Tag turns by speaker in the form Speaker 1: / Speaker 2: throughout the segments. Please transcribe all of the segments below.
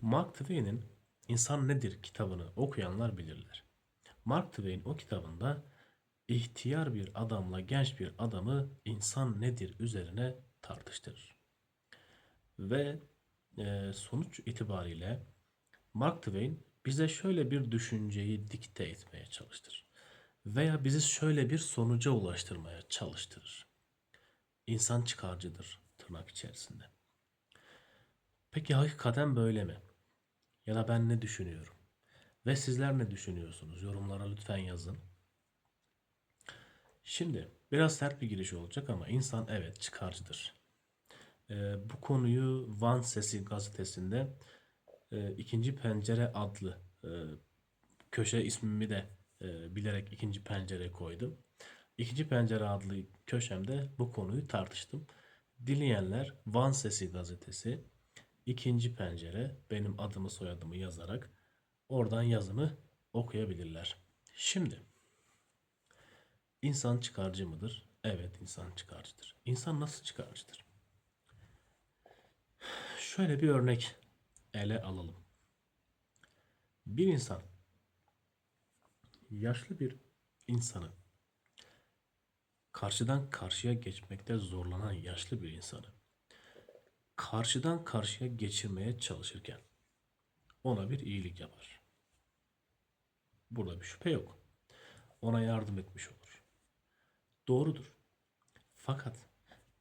Speaker 1: Mark Twain'in İnsan Nedir kitabını okuyanlar bilirler. Mark Twain o kitabında ihtiyar bir adamla genç bir adamı insan nedir üzerine tartıştırır. Ve e, sonuç itibariyle Mark Twain bize şöyle bir düşünceyi dikte etmeye çalıştırır. Veya bizi şöyle bir sonuca ulaştırmaya çalıştırır. İnsan çıkarcıdır tırnak içerisinde. Peki hakikaten böyle mi? Ya da ben ne düşünüyorum? Ve sizler ne düşünüyorsunuz? Yorumlara lütfen yazın. Şimdi biraz sert bir giriş olacak ama insan evet çıkarcıdır. Ee, bu konuyu Van Sesi gazetesinde e, ikinci pencere adlı e, köşe ismimi de e, bilerek ikinci pencere koydum. İkinci pencere adlı köşemde bu konuyu tartıştım. Dileyenler Van Sesi gazetesi ikinci pencere benim adımı soyadımı yazarak oradan yazımı okuyabilirler. Şimdi insan çıkarcı mıdır? Evet insan çıkarcıdır. İnsan nasıl çıkarcıdır? Şöyle bir örnek ele alalım. Bir insan yaşlı bir insanı karşıdan karşıya geçmekte zorlanan yaşlı bir insanı karşıdan karşıya geçirmeye çalışırken ona bir iyilik yapar. Burada bir şüphe yok. Ona yardım etmiş olur. Doğrudur. Fakat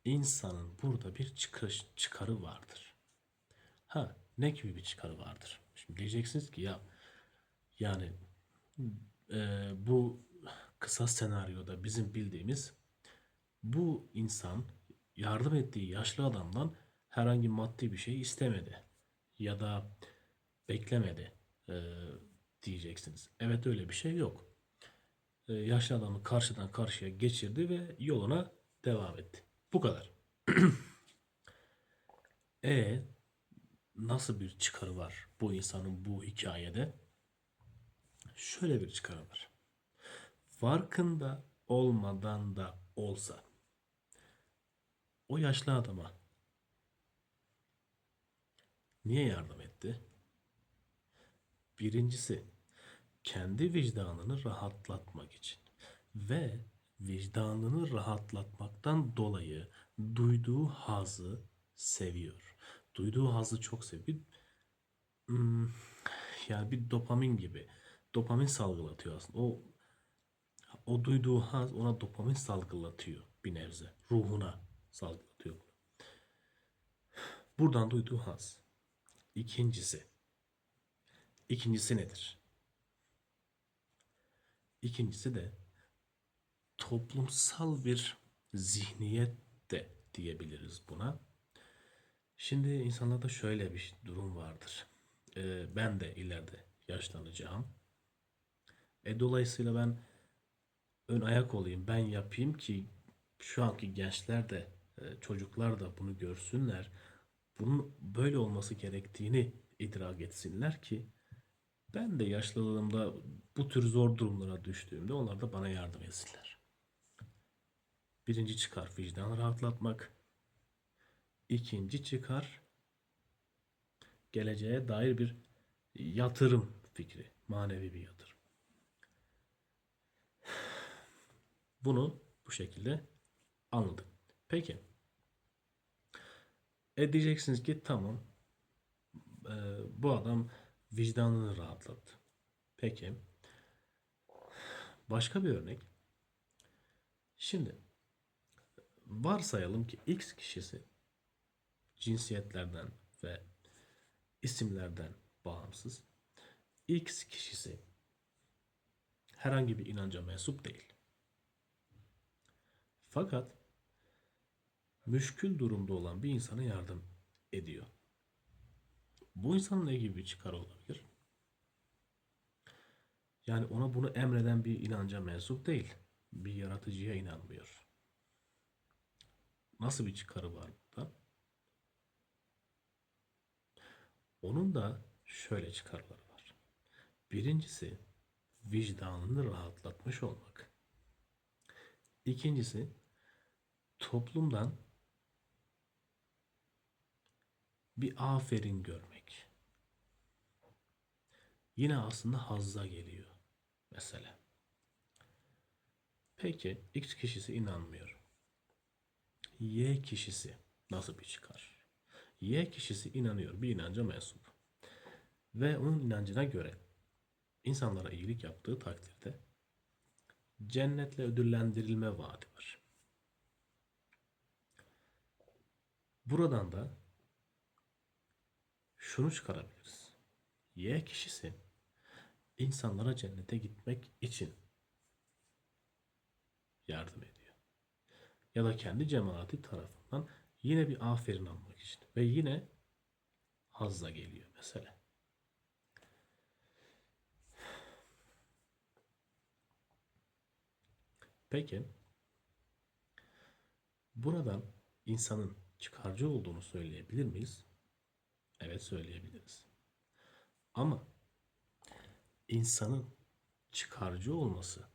Speaker 1: insanın burada bir çıkış, çıkarı vardır. Ha ne gibi bir çıkarı vardır? Şimdi diyeceksiniz ki ya yani e, bu kısa senaryoda bizim bildiğimiz bu insan yardım ettiği yaşlı adamdan herhangi maddi bir şey istemedi ya da beklemedi e, diyeceksiniz. Evet öyle bir şey yok. E, yaşlı adamı karşıdan karşıya geçirdi ve yoluna devam etti. Bu kadar. e nasıl bir çıkarı var bu insanın bu hikayede? Şöyle bir çıkarı var. Farkında olmadan da olsa o yaşlı adama niye yardım etti? Birincisi kendi vicdanını rahatlatmak için ve vicdanını rahatlatmaktan dolayı duyduğu hazı seviyor. Duyduğu hazı çok seviyor. Hmm, yani bir dopamin gibi. Dopamin salgılatıyor aslında. O o duyduğu haz ona dopamin salgılatıyor bir nebze. Ruhuna salgılatıyor bunu. Buradan duyduğu haz. İkincisi. İkincisi nedir? İkincisi de toplumsal bir zihniyet de diyebiliriz buna. Şimdi insanlarda şöyle bir durum vardır. Ee, ben de ileride yaşlanacağım. E, dolayısıyla ben ön ayak olayım, ben yapayım ki şu anki gençler de, e, çocuklar da bunu görsünler. Bunun böyle olması gerektiğini idrak etsinler ki ben de yaşlılığımda bu tür zor durumlara düştüğümde onlar da bana yardım etsinler. Birinci çıkar vicdan rahatlatmak. İkinci çıkar geleceğe dair bir yatırım fikri, manevi bir yatırım. Bunu bu şekilde anladık. Peki. E diyeceksiniz ki tamam e, bu adam vicdanını rahatlattı. Peki. Başka bir örnek. Şimdi varsayalım ki X kişisi cinsiyetlerden ve isimlerden bağımsız X kişisi herhangi bir inanca mensup değil. Fakat müşkül durumda olan bir insana yardım ediyor. Bu insanın ne gibi bir çıkarı olabilir? Yani ona bunu emreden bir inanca mensup değil. Bir yaratıcıya inanmıyor. Nasıl bir çıkarı var burada? Onun da şöyle çıkarları var. Birincisi vicdanını rahatlatmış olmak. İkincisi toplumdan bir aferin görmek. Yine aslında hazza geliyor mesela. Peki X kişisi inanmıyor. Y kişisi nasıl bir çıkar? Y kişisi inanıyor, bir inanca mensup. Ve onun inancına göre insanlara iyilik yaptığı takdirde cennetle ödüllendirilme vaadi var. Buradan da şunu çıkarabiliriz. Y kişisi insanlara cennete gitmek için yardım ediyor. Ya da kendi cemaati tarafından yine bir aferin almak için ve yine hazza geliyor mesela. Peki buradan insanın çıkarcı olduğunu söyleyebilir miyiz? Evet söyleyebiliriz. Ama insanın çıkarcı olması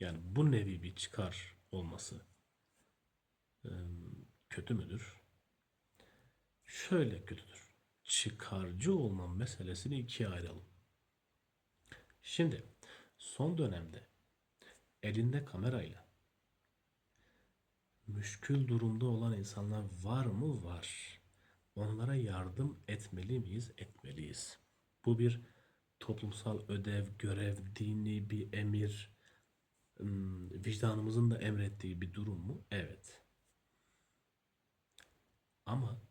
Speaker 1: yani bu nevi bir çıkar olması kötü müdür? Şöyle kötüdür. Çıkarcı olma meselesini ikiye ayıralım. Şimdi son dönemde elinde kamerayla müşkül durumda olan insanlar var mı? Var. Onlara yardım etmeli miyiz? Etmeliyiz. Bu bir toplumsal ödev, görev, dini bir emir, ım, vicdanımızın da emrettiği bir durum mu? Evet. Ama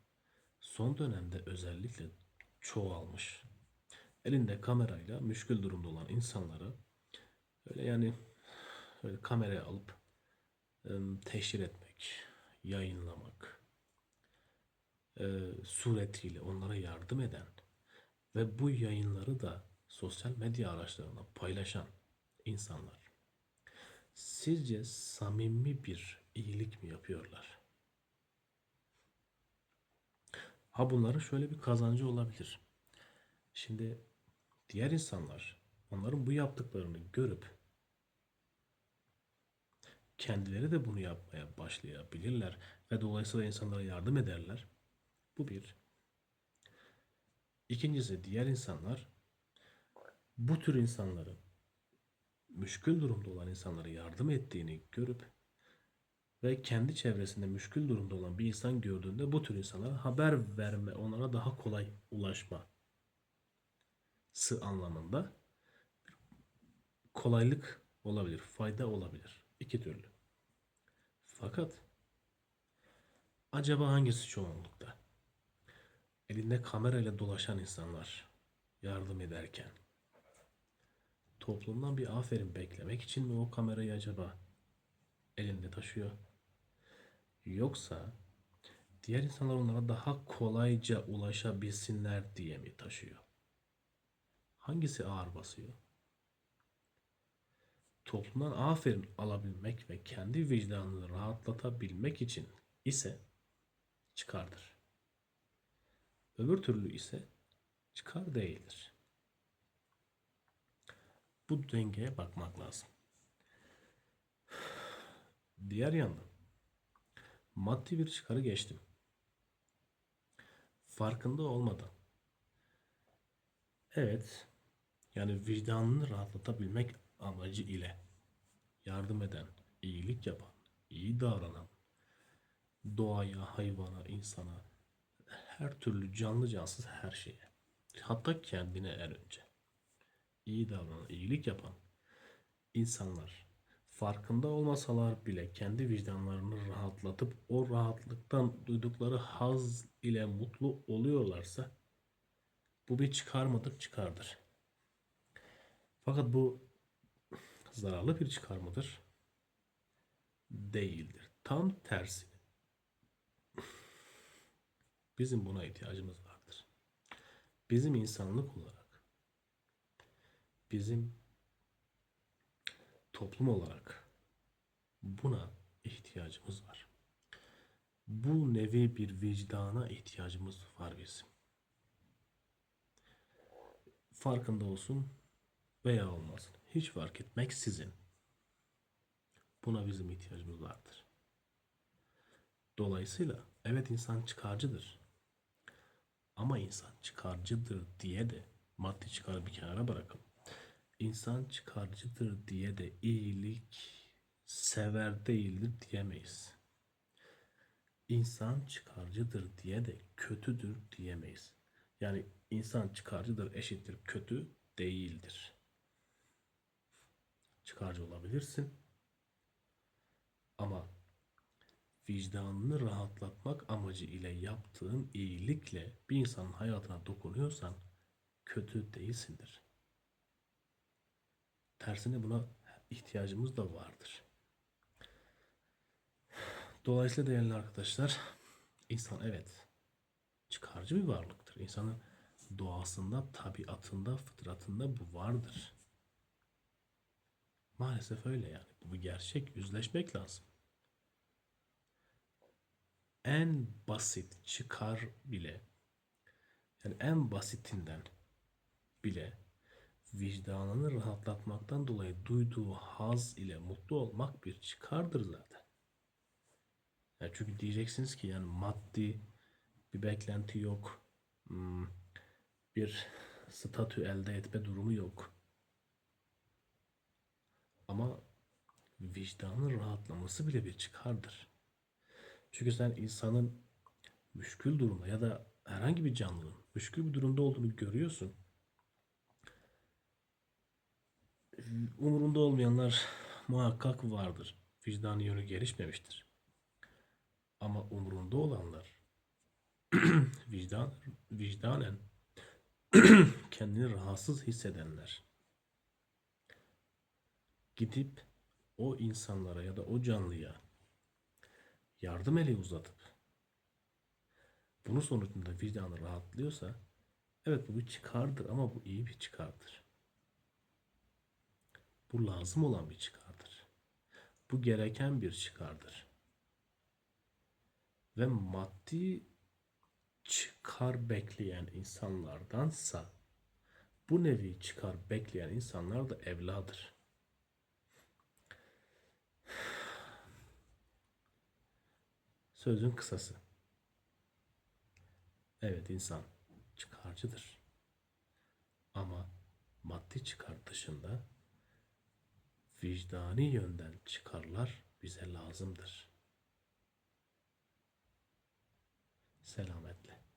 Speaker 1: son dönemde özellikle çoğalmış. Elinde kamerayla müşkül durumda olan insanları öyle yani öyle kameraya alıp ım, teşhir etmek, yayınlamak e, suretiyle onlara yardım eden ve bu yayınları da sosyal medya araçlarında paylaşan insanlar sizce samimi bir iyilik mi yapıyorlar? Ha bunların şöyle bir kazancı olabilir. Şimdi diğer insanlar onların bu yaptıklarını görüp kendileri de bunu yapmaya başlayabilirler ve dolayısıyla insanlara yardım ederler. Bu bir. İkincisi diğer insanlar bu tür insanların müşkül durumda olan insanlara yardım ettiğini görüp ve kendi çevresinde müşkül durumda olan bir insan gördüğünde bu tür insanlara haber verme, onlara daha kolay ulaşma sı anlamında kolaylık olabilir, fayda olabilir. İki türlü. Fakat acaba hangisi çoğunlukta? Elinde kamerayla dolaşan insanlar yardım ederken toplumdan bir aferin beklemek için mi o kamerayı acaba elinde taşıyor? Yoksa diğer insanlar onlara daha kolayca ulaşabilsinler diye mi taşıyor? Hangisi ağır basıyor? Toplumdan aferin alabilmek ve kendi vicdanını rahatlatabilmek için ise çıkardır. Öbür türlü ise çıkar değildir. Bu dengeye bakmak lazım. Diğer yandan maddi bir çıkarı geçtim. Farkında olmadan. Evet, yani vicdanını rahatlatabilmek amacı ile yardım eden, iyilik yapan, iyi davranan, doğaya, hayvana, insana, her türlü canlı cansız her şeye, hatta kendine en önce iyi davranan, iyilik yapan insanlar farkında olmasalar bile kendi vicdanlarını rahatlatıp o rahatlıktan duydukları haz ile mutlu oluyorlarsa bu bir çıkar mıdır? Çıkardır. Fakat bu zararlı bir çıkar mıdır? Değildir. Tam tersine. Bizim buna ihtiyacımız vardır. Bizim insanlık olarak, bizim toplum olarak buna ihtiyacımız var. Bu nevi bir vicdana ihtiyacımız var bizim. Farkında olsun veya olmasın. Hiç fark etmeksizin buna bizim ihtiyacımız vardır. Dolayısıyla evet insan çıkarcıdır. Ama insan çıkarcıdır diye de maddi çıkarı bir kenara bırakalım. İnsan çıkarcıdır diye de iyilik sever değildir diyemeyiz. İnsan çıkarcıdır diye de kötüdür diyemeyiz. Yani insan çıkarcıdır eşittir kötü değildir. Çıkarcı olabilirsin ama vicdanını rahatlatmak amacı ile yaptığın iyilikle bir insanın hayatına dokunuyorsan kötü değilsindir. Tersine buna ihtiyacımız da vardır. Dolayısıyla değerli arkadaşlar, insan evet çıkarcı bir varlıktır. İnsanın doğasında, tabiatında, fıtratında bu vardır. Maalesef öyle yani. Bu bir gerçek. Yüzleşmek lazım. En basit çıkar bile yani en basitinden bile vicdanını rahatlatmaktan dolayı duyduğu haz ile mutlu olmak bir çıkardır zaten. Yani çünkü diyeceksiniz ki yani maddi bir beklenti yok. Hmm, Bir statü elde etme durumu yok. Ama vicdanın rahatlaması bile bir çıkardır. Çünkü sen insanın müşkül durumda ya da herhangi bir canlının müşkül bir durumda olduğunu görüyorsun. Umurunda olmayanlar muhakkak vardır. Vicdanı yönü gelişmemiştir. Ama umurunda olanlar vicdan vicdanen kendini rahatsız hissedenler gidip o insanlara ya da o canlıya yardım eli uzatıp bunun sonucunda vicdanı rahatlıyorsa evet bu bir çıkardır ama bu iyi bir çıkardır. Bu lazım olan bir çıkardır. Bu gereken bir çıkardır. Ve maddi çıkar bekleyen insanlardansa bu nevi çıkar bekleyen insanlar da evladır. Sözün kısası. Evet insan çıkarcıdır. Ama maddi çıkar dışında vicdani yönden çıkarlar bize lazımdır. Selametle.